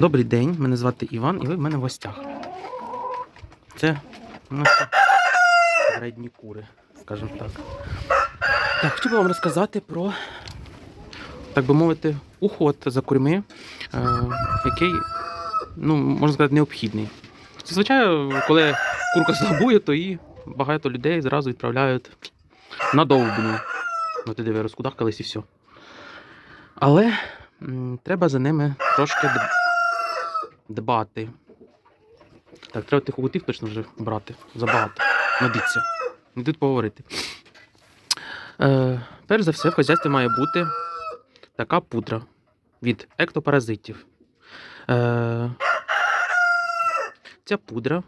Добрий день, мене звати Іван, і ви в мене в гостях. Це наші середні кури, скажімо так. Так, хотів би вам розказати про, так би мовити, уход за курми, е, який, ну, можна сказати, необхідний. Зазвичай, коли курка слабує, то її багато людей зразу відправляють на довбню. Ну, ти диви, розкудахкались і все. Але м, треба за ними трошки дбати. Так, треба тих когутів точно вже брати. Забагато. Надиться. Не тут поговорити. Е, перш за все, в хазяйстві має бути така пудра від ектопаразитів. Е, ця пудра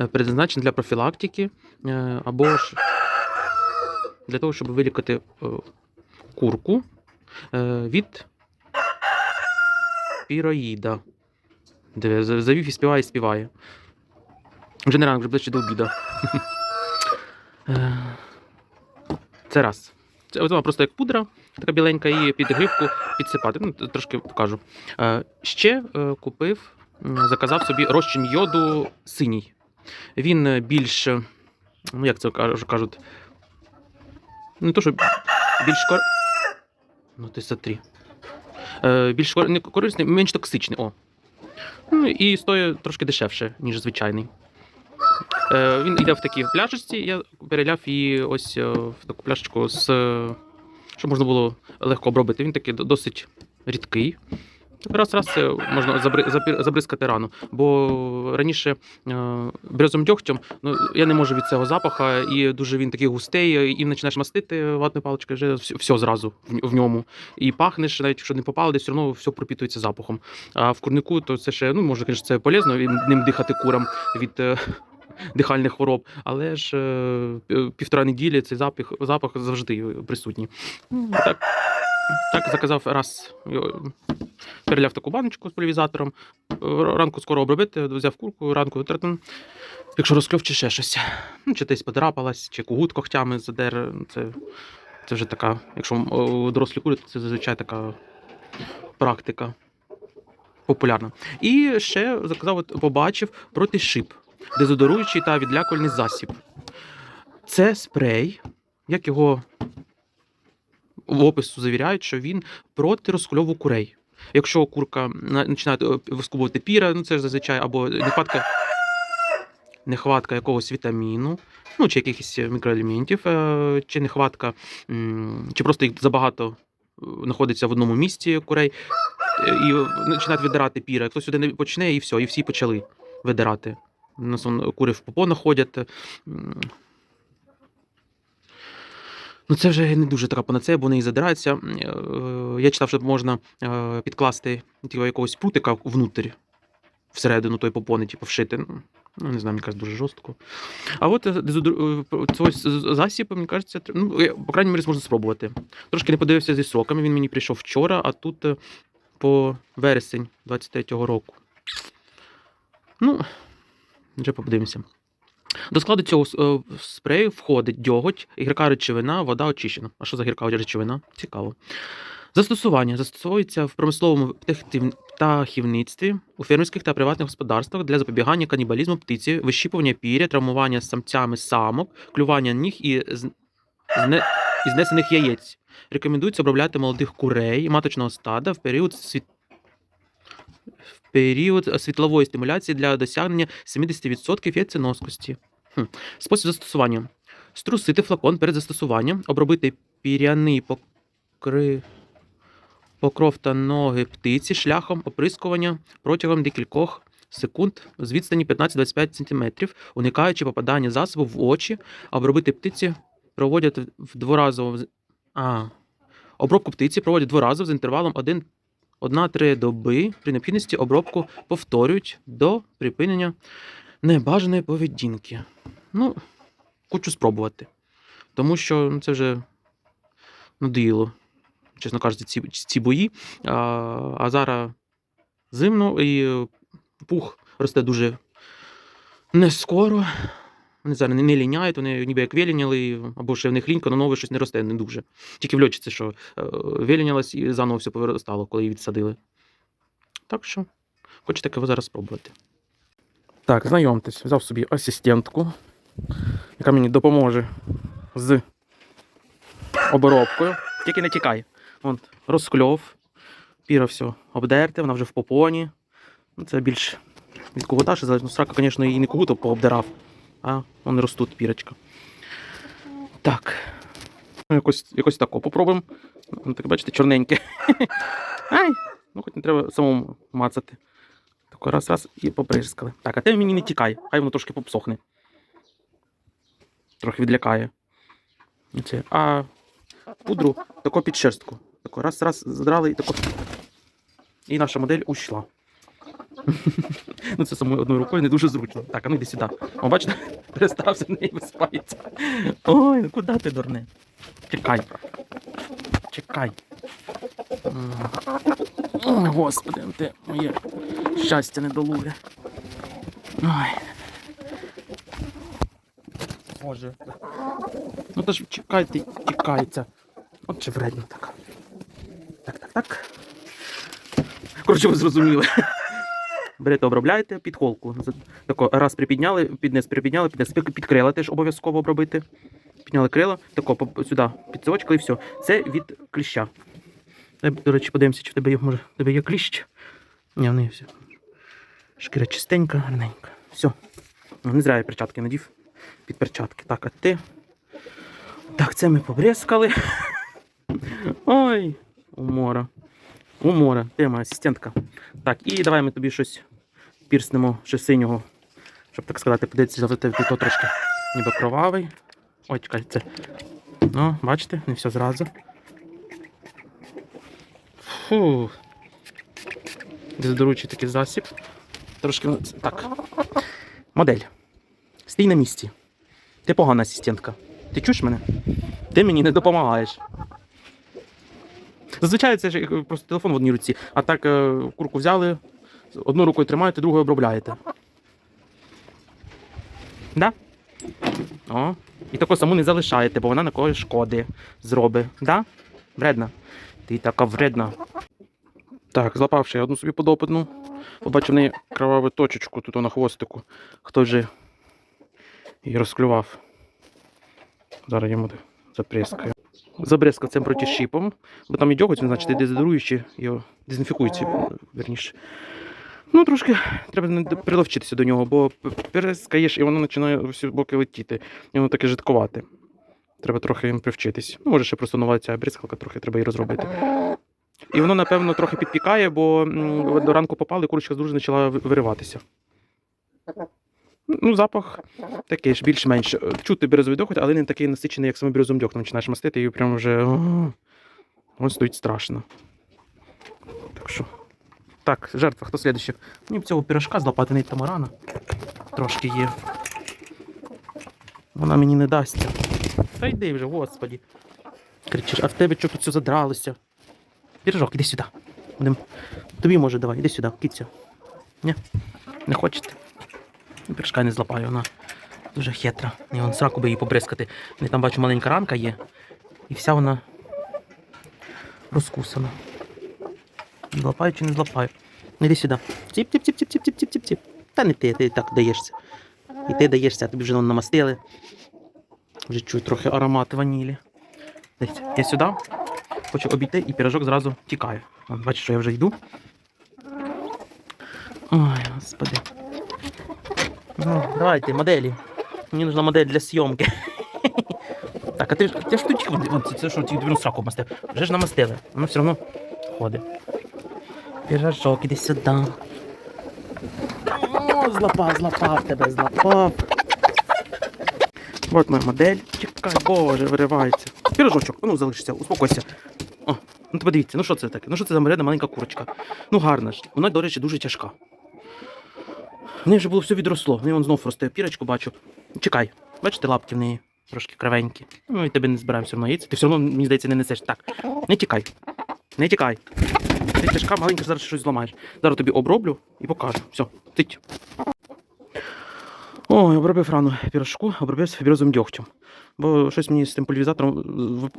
е, предназначена для профілактики е, або ж для того, щоб вилікати е, курку е, від піроїда. Завів і співає, і співає. Вже не ранок, вже ближче до обіда. Е, Це раз. Це вона просто як пудра, така біленька, і під гривку підсипати. Ну, трошки покажу. Е, Ще е, купив, заказав собі розчин йоду синій. Він більш, ну як це кажуть, не то, що більш кор... Ну, ти. Е, більш кор... не корисний, менш токсичний. О. Ну, і стоїть трошки дешевше, ніж звичайний. Е, він йде в такій пляшечці, я переляв її ось е, в таку пляшечку з. е, щоб можна було легко обробити. Він такий досить рідкий. Раз раз це можна забри- забри- забризкати рану. Бо раніше е, брезом дьогтем, ну я не можу від цього запаха, і дуже він такий густий, і починаєш мастити ватною паличкою, вже все, зразу в, ньому. І пахнеш, навіть якщо не попало, десь все одно все пропітується запахом. А в курнику то це ще, ну може, звісно, це полезно і ним дихати курам від. е, Дихальних хвороб, але ж е, півтора неділі цей запах, запах завжди присутній. Так, так заказав раз, переляв таку баночку з полівізатором. Е, Ранку скоро обробити, взяв курку, ранку третин. Якщо розкльов чи ще щось. Ну, чи десь подрапалась, чи кугут когтями задер. Це, це вже така, якщо дорослі кури, то це зазвичай така практика популярна. І ще заказав, от, побачив проти шип, дезодоруючий та відлякувальний засіб. Це спрей, як його в опису завіряють, що він проти розкольову курей. Якщо курка починає е, вискубувати піра, ну це ж зазвичай або нехватка, нехватка якогось вітаміну, ну чи якихось мікроелементів, е, чи нехватка, чи просто їх забагато е, знаходиться в одному місці курей, і починають видирати піра. Хтось сюди не почне, і все, і всі почали видирати. У нас кури в попону ходять. Ну, це вже не дуже така панацея, бо вони і задираються. Е, Я читав, що можна е, підкласти типу, якогось прутика внутрь, всередину той попони, типу, вшити. Ну, Ну, не знаю, мені кажуть, дуже жорстко. А от е, цей засіб, мені кажеться, ну, по крайній мірі, можна спробувати. Трошки не подивився зі сроками, він мені прийшов вчора, а тут по вересень 23-го року. Ну, вже подивимося. До складу цього е, спрею входить дьоготь, гірка речовина, вода очищена. А що за гірка речовина? Цікаво. Застосування застосовується в промисловому птахівництві, у фермерських та приватних господарствах для запобігання канібалізму птиці, вищіпування піря, травмування самцями самок, клювання ніг і зне... знесених яєць. Рекомендується обробляти молодих курей маточного стада в період світ... період світлової стимуляції для досягнення 70% яйценоскості. Хм. Спосіб застосування. Струсити флакон перед застосуванням, обробити піряний покри... покров та ноги птиці шляхом оприскування протягом декількох секунд з відстані 15-25 см, уникаючи попадання засобу в очі, обробити птиці проводять в дворазово. А. Обробку птиці проводять дворазово з інтервалом 1 1-3 доби. При необхідності обробку повторюють до припинення небажаної поведінки. Ну, хочу спробувати. Тому що ну, це вже надоїло, чесно кажучи, ці, ці бої. А, а зараз зимно і е, пух росте дуже не скоро. Вони зараз не, ліняють, вони ніби як виліняли, або ще в них лінька, але нове щось не росте, не дуже. Тільки в льотчиці, що е, вилінялось і заново все повиростало, коли її відсадили. Так що Хочу таке зараз спробувати. Так, знайомтесь, взяв собі асистентку, яка мені допоможе з обробкою. Тільки не тікай. От, розкльов. Піра все обдерте, вона вже в попоні. Ну, це більш від кугута, що залежно. Срака, звісно, і не кугутом пообдирав, а вони ростуть пірочка. Так. Ну, Якось, якось тако попробуємо. Ну, так бачите, чорненьке. Ай! Ну, хоч не треба самому мацати. Тако раз, раз і поприскали. Так, а те мені не тікай, хай воно трошки попсохне. Трохи відлякає. Оце. А пудру тако під шерстку. Тако раз, раз задрали і тако. І наша модель ушла. Ну, це самою одною рукою не дуже зручно. Так, а ну йди сюди. О, бачите, перестався в неї виспається. Ой, ну куди ти дурне? Чекай. Чекай. Господи, ти моє щастя недолуге. Ой. Боже. Ну то ж чекайте, тікається. От чи вредно так. Так, так, так. Коротше, ви зрозуміли. Берете, обробляєте під холку. Тако, раз припідняли, підниз припідняли, підниз під під крила теж обов'язково обробити. Підняли крила, тако сюди підсовочкали і все. Це від кліща. До речі, подивимося, чи в тебе є, може, в тебе є кліщ. Ні, в все. Шкіра чистенька, гарненька. Все. Ну, Не зря я перчатки надів. Під перчатки. Так, а ти. Так, це ми побризкали. Ой, умора. Умора. Ти моя асистентка. Так, і давай ми тобі щось пірснемо ще синього. Щоб так сказати, подивитися, за тебе то трошки ніби кровавий. Ой, чекай, це. Ну, бачите, не все зразу. Фу. Дезодоруючий такий засіб. Трошки. Так. Модель. Стій на місці. Ти погана асистентка. Ти чуєш мене? Ти мені не допомагаєш. Зазвичай це ж просто телефон в одній руці, а так е, курку взяли, одну рукою тримаєте, другою обробляєте. Да? О. І таку саму не залишаєте, бо вона на когось шкоди зробить. Да? Вредна. Ти така вредна. Так, злапавши я одну собі подопитну. Побачив в неї кроваву точечку тут на хвостику. Хто вже її розклював. Зараз йому заприскаю. Забризкав цим протішипом, бо там і дьоготь, значить, дезодоруючи, його дезінфікуючи, верніше. Ну, трошки треба приловчитися до нього, бо перескаєш і воно починає у всі боки летіти. І воно таке жидкувати. Треба трохи їм привчитись. Ну, може, ще просто нова ця бризкалка, трохи треба її розробити. І воно, напевно, трохи підпікає, бо до ранку попали, і курочка дуже почала вириватися. Ну, запах такий ж, більш-менш. Е, Чути березовий дохоть, але не такий насичений, як саме березовим дьогтем починаєш мастити, і прямо вже. о, Воно стоїть страшно. Так що. Так, жертва, хто слідуючий? Мені б цього пірожка з лопатиний тамарана. Трошки є. Вона мені не дасться. Та йди вже, господі. Кричиш, а в тебе що тут все задралося? Пірожок, іди сюди. Будем... Тобі може давай, іди сюди, кицю. Ні? Не хочете? Пірожка не злапаю, вона дуже хитра. І вон сраку би її побризкати. Не там бачу маленька ранка є. І вся вона розкусана. Злапаю чи не злапаю? Іди сюди. ціп ціп ціп ціп ціп ціп ціп ціп ціп Та не ти, ти так даєшся. І ти даєшся, а тобі вже намастили. Вже чую трохи аромат ванілі. Дивіться, я сюди хочу обійти і пірожок зразу тікає. Бачиш, що я вже йду. Ой, господи. Ну, давайте, моделі. Мені нужна модель для зйомки. Так, а ти ж ти ж тут це що ті дві сраку мастив. Вже ж намастили. Воно все одно ходить. Пірожок, іди сюди. О, злапав, злапав тебе, злапав. От моя модель. Чекай, боже, виривається. Пірожочок, ну залишиться, успокойся. О, ну ти подивіться, ну що це таке? Ну що це за мерена маленька курочка? Ну гарна ж. Вона, до речі, дуже тяжка. В неї вже було все відросло. В неї вон знов росте пірочку, бачу. Чекай, бачите, лапки в неї трошки кривенькі. Ну і тебе не збираємо все одно яйця. Ти все одно, мені здається, не несеш. Так, не тікай. Не тікай. Ти тяжка, маленька, зараз щось зламаєш. Зараз тобі оброблю і покажу. Все, тить. Ой, обробив рану пірожку, обробив фіброзовим дьогтем. Бо щось мені з тим пульвізатором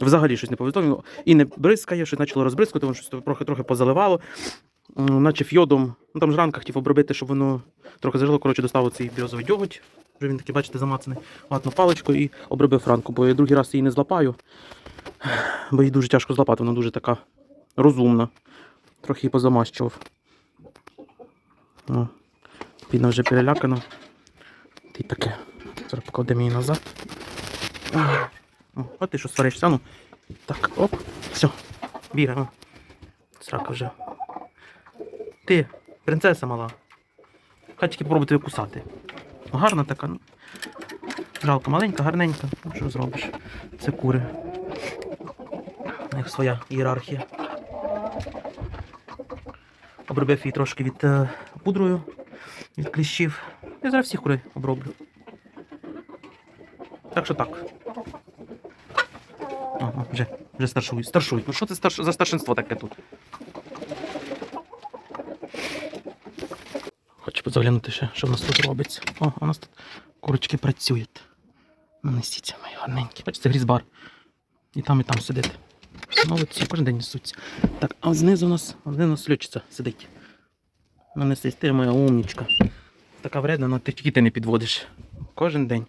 взагалі щось не повезло. І не бризкає, щось почало розбризкувати, воно щось трохи трохи позаливало. наче йодом, ну там ж ранка хотів обробити, щоб воно трохи зажило. Коротше, доставив цей бірозовий дьоготь. Вже він такий, бачите, замацаний ватну паличку і обробив ранку, бо я другий раз її не злапаю. Бо її дуже тяжко злапати, вона дуже така розумна. Трохи позамащував. О, Підна вже перелякана. Ти таке. Зараз покладемо її назад. От ти що сваришся, ну. Так, оп, все, бігаємо. Срака вже. Ти, принцеса мала. Хай тільки попробуй тебе кусати. Гарна така, ну. Жалко, маленька, гарненька. Ну, що зробиш? Це кури. У них своя ієрархія. Обробив її трошки від е, пудрою, від кліщів. Я зараз всіх курей оброблю. Так що так. Ага, вже, вже старшують. Старшують. Ну що це старш... за старшинство таке тут? Хочу заглянути ще, що в нас тут робиться. О, у нас тут курочки працюють. Ну, несіться, мої гарненькі. Бачите, грізбар. І там, і там сидить. Молодці, кожен день несуться. Так, а знизу у нас, один у нас льотчиця сидить. Ну, не сидить, ти моя умнічка. Така вредна, але ти тільки ти не підводиш. Кожен день.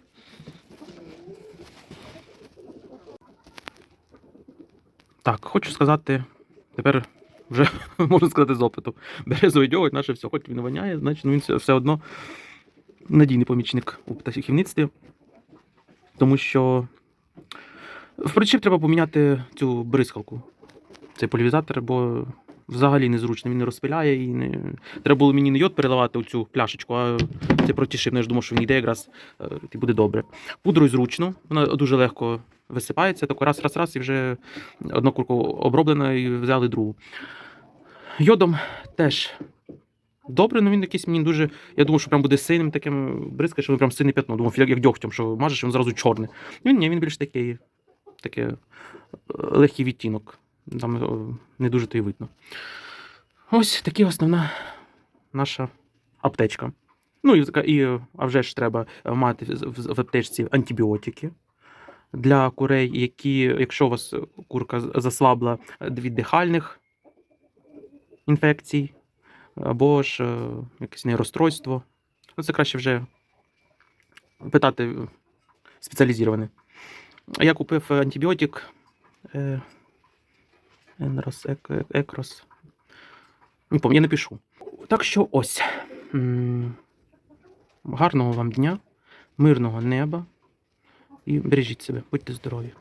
Так, хочу сказати, тепер вже можна сказати з опиту. Березовий дьоготь, наше все, хоч він воняє, значить ну, він все одно надійний помічник у птахівництві. Тому що в причіп треба поміняти цю бризкалку, цей полівізатор, бо взагалі незручно, він не розпиляє і не. Треба було мені не йод переливати у цю пляшечку, а це протішив. Ну, Я ж думав, що він йде якраз е, і буде добре. Пудрою зручно, вона дуже легко висипається, тако раз, раз, раз, і вже одна курка оброблена і взяли другу. Йодом теж добре, але він якийсь мені дуже. Я думав, що прям буде синим таким бризкає, що він прям сине п'ятно. Думав, як, дьогтем, що мажеш, він зразу чорний. Він ні, він більш такий, таке е, легкий відтінок. Там е, не дуже то й видно. Ось така основна наша аптечка. Ну і, і е, а вже ж треба мати в, аптечці антибіотики для курей, які, якщо у вас курка заслабла від дихальних інфекцій, або ж якесь нейростройство, ну це краще вже питати спеціалізоване. Я купив антибіотик е, Енрос, ек- Екрос. Не пам'ятаю, я напишу. Так що ось. Гарного вам дня, мирного неба і бережіть себе, будьте здорові.